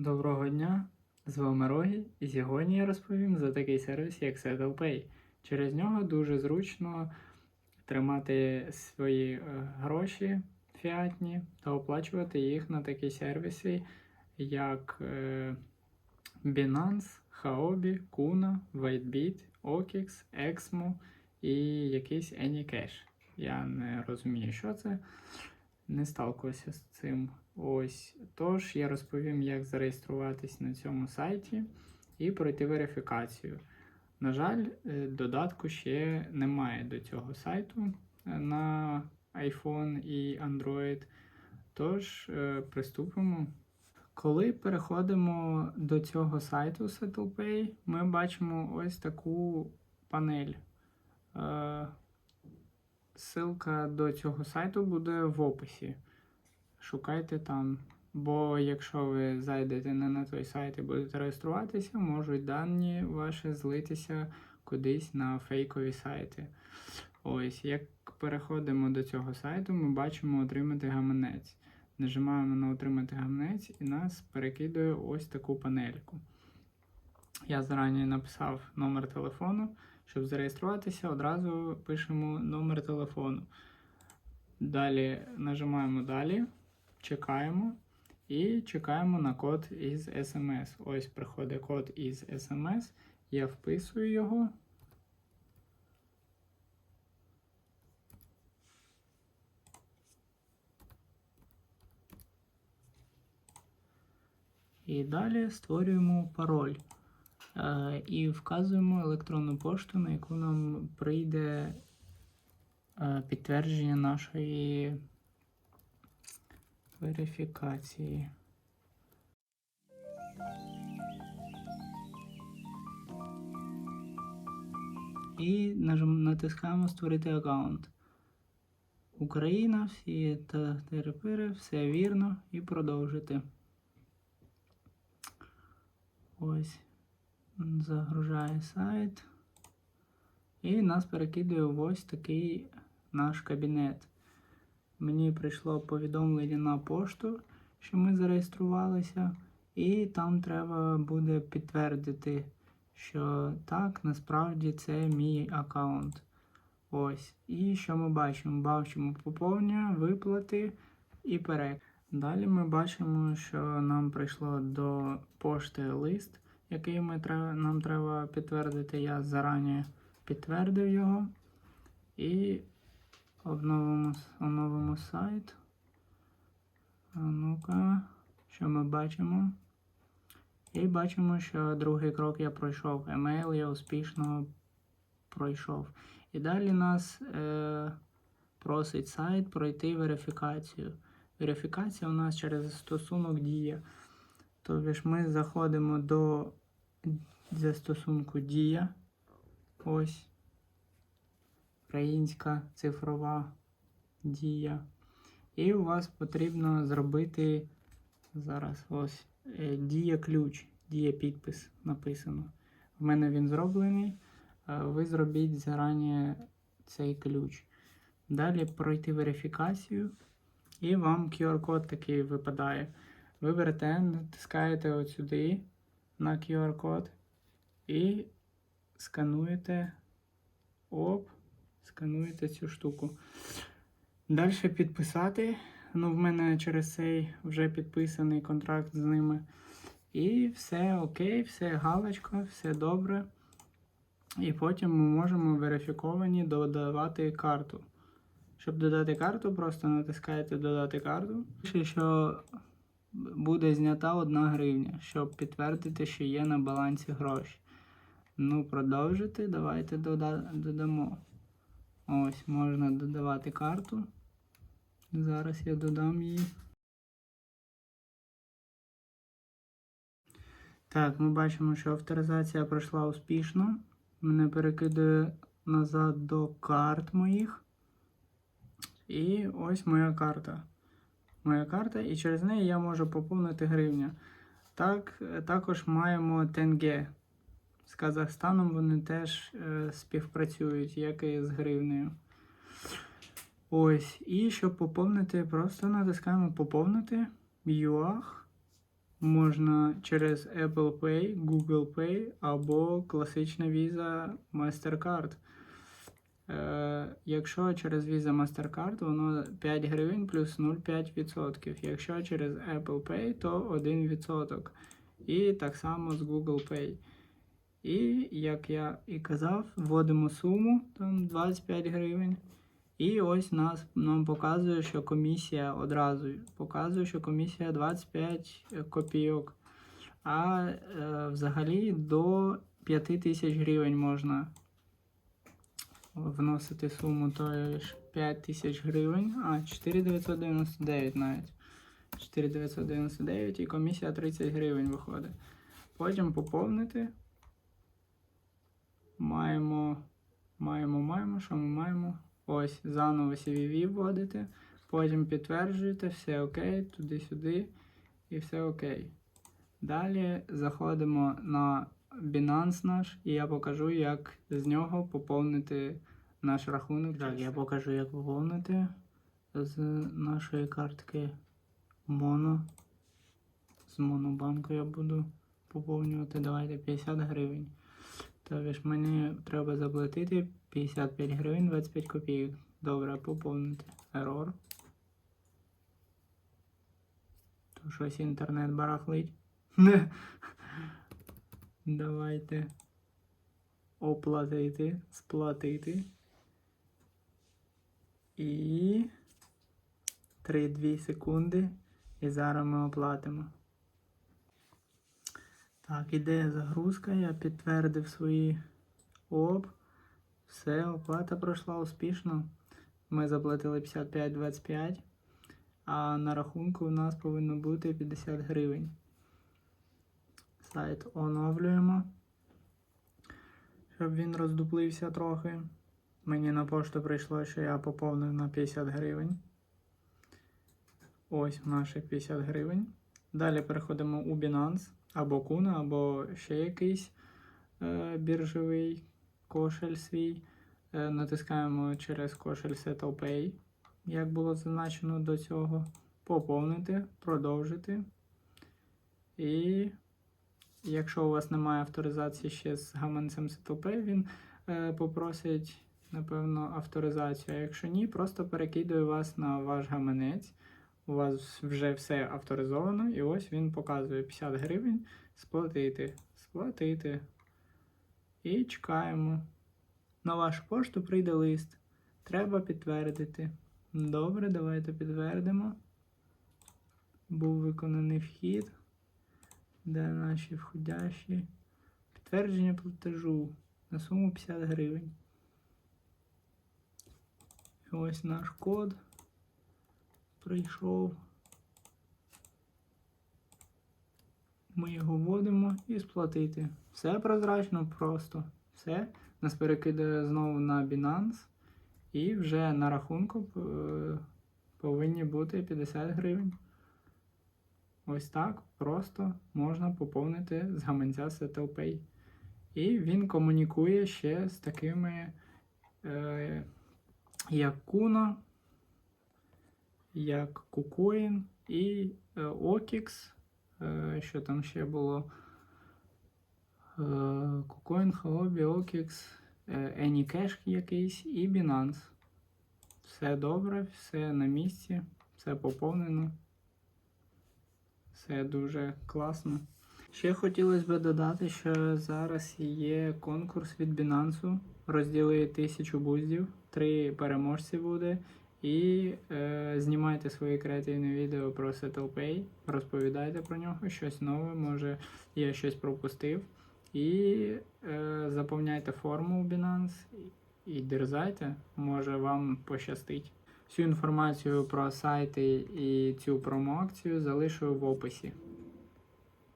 Доброго дня! З вами Рогі, і сьогодні я розповім за такий сервіс, як SettlePay. Через нього дуже зручно тримати свої е, гроші фіатні та оплачувати їх на такі сервіси, як е, Binance, Huobi, Kuna, WhiteBit, OKX, Exmo і якийсь AnyCash. Я не розумію, що це не сталкувався з цим. Ось тож я розповім, як зареєструватись на цьому сайті і пройти верифікацію. На жаль, е, додатку ще немає до цього сайту е, на iPhone і Android. Тож, е, приступимо. Коли переходимо до цього сайту SettlePay, ми бачимо ось таку панель. Ссылка до цього сайту буде в описі. Шукайте там. Бо якщо ви зайдете не на той сайт і будете реєструватися, можуть дані ваші злитися кудись на фейкові сайти. Ось, як переходимо до цього сайту, ми бачимо отримати гаманець. Нажимаємо на отримати гаманець і нас перекидує ось таку панельку. Я зарані написав номер телефону. Щоб зареєструватися, одразу пишемо номер телефону. Далі нажимаємо далі, чекаємо і чекаємо на код із SMS. Ось приходить код із SMS. Я вписую його. І далі створюємо пароль. Е, і вказуємо електронну пошту, на яку нам прийде е, підтвердження нашої верифікації. І натискаємо Створити аккаунт. Україна, всі та терапири, все вірно і продовжити. Ось загружає сайт. І нас перекидує в ось такий наш кабінет. Мені прийшло повідомлення на пошту, що ми зареєструвалися, і там треба буде підтвердити, що так, насправді це мій аккаунт. Ось. І що ми бачимо? Бачимо поповнення, виплати і перек. Далі ми бачимо, що нам прийшло до пошти лист який ми треба, нам треба підтвердити. Я зарані підтвердив його. І обновимо, оновимо сайт. А ну-ка, що ми бачимо? І бачимо, що другий крок я пройшов. Емейл я успішно пройшов. І далі нас е, просить сайт пройти верифікацію. Верифікація у нас через застосунок дія. Тобто ми заходимо до застосунку Дія. Ось. Українська цифрова дія. І у вас потрібно зробити зараз ось е, дія ключ, дія підпис написано. В мене він зроблений. Ви зробіть зарані цей ключ. Далі пройти верифікацію, і вам QR-код такий випадає. Ви берете, натискаєте от сюди на QR-код і скануєте оп, скануєте цю штуку. Далі підписати. Ну, в мене через цей вже підписаний контракт з ними. І все окей, все галочка, все добре. І потім ми можемо верифіковані додавати карту. Щоб додати карту, просто натискаєте Додати карту. Пише, що буде знята 1 гривня, щоб підтвердити, що є на балансі гроші. Ну, продовжити, давайте додамо. Ось, можна додавати карту. Зараз я додам її. Так, ми бачимо, що авторизація пройшла успішно. Мене перекидує назад до карт моїх. І ось моя карта моя карта, і через неї я можу поповнити гривня. Так, Також маємо тенге. З Казахстаном вони теж е, співпрацюють, як і з гривнею. Ось. І щоб поповнити, просто натискаємо поповнити ЮАХ. можна через Apple Pay, Google Pay або класична Visa MasterCard. Е, якщо через Visa MasterCard, воно 5 гривень плюс 0,5%. Якщо через Apple Pay, то 1%. І так само з Google Pay. І, як я і казав, вводимо суму там 25 гривень. І ось нас нам показує, що комісія одразу показує, що комісія 25 копійок. А е, взагалі до 5 тисяч гривень можна вносити суму, то ж 5 тисяч гривень, а 4,999 навіть. 4,999 і комісія 30 гривень виходить. Потім поповнити. Маємо, маємо, маємо, що ми маємо? Ось, заново CVV вводите, потім підтверджуєте, все окей, туди-сюди і все окей. Далі заходимо на Binance наш, і я покажу, як з нього поповнити наш рахунок. Так, я покажу, як поповнити з нашої картки Моно. З Монобанку я буду поповнювати. Давайте 50 гривень. Тобто ж мені треба заплатити 55 гривень 25 копійок. Добре, поповнити. Ерор. То щось інтернет барахлить. Давайте оплатити, сплатити. І 3-2 секунди. І зараз ми оплатимо. Так, іде загрузка, я підтвердив свої ОП. Все, оплата пройшла успішно. Ми заплатили 55,25, а на рахунку у нас повинно бути 50 гривень. Сайт оновлюємо, щоб він роздуплився трохи. Мені на пошту прийшло, що я поповнив на 50 гривень. Ось наші 50 гривень. Далі переходимо у Binance або Kuna, або ще якийсь е, біржовий кошель свій. Е, натискаємо через кошель Settle Pay, як було зазначено до цього. Поповнити, продовжити. І якщо у вас немає авторизації ще з гаманцем Settle він е, попросить, напевно, авторизацію. А якщо ні, просто перекидує вас на ваш гаманець. У вас вже все авторизовано, і ось він показує 50 гривень сплатити, сплатити. І чекаємо. На вашу пошту прийде лист. Треба підтвердити. Добре, давайте підтвердимо. Був виконаний вхід. Де наші входящі? Підтвердження платежу на суму 50 гривень. Ось наш код прийшов. Ми його вводимо і сплатити. Все прозрачно, просто. Все. Нас перекидає знову на Binance. І вже на рахунку е, повинні бути 50 гривень. Ось так просто можна поповнити з гаманця SettlePay. І він комунікує ще з такими, е, як Kuno, як KuCoin і е, OKX. Е, що там ще було? Е, KuCoin, Huobi, OKX, AnyCash якийсь і Binance. Все добре, все на місці, все поповнено. Все дуже класно. Ще хотілося б додати, що зараз є конкурс від Binance. Розділи тисячу буздів, три переможці буде. І е, знімайте свої креативні відео про SettlePay, розповідайте про нього, щось нове, може я щось пропустив. І е, заповняйте форму у Binance і дерзайте, може вам пощастить. Всю інформацію про сайти і цю промо-акцію залишу в описі.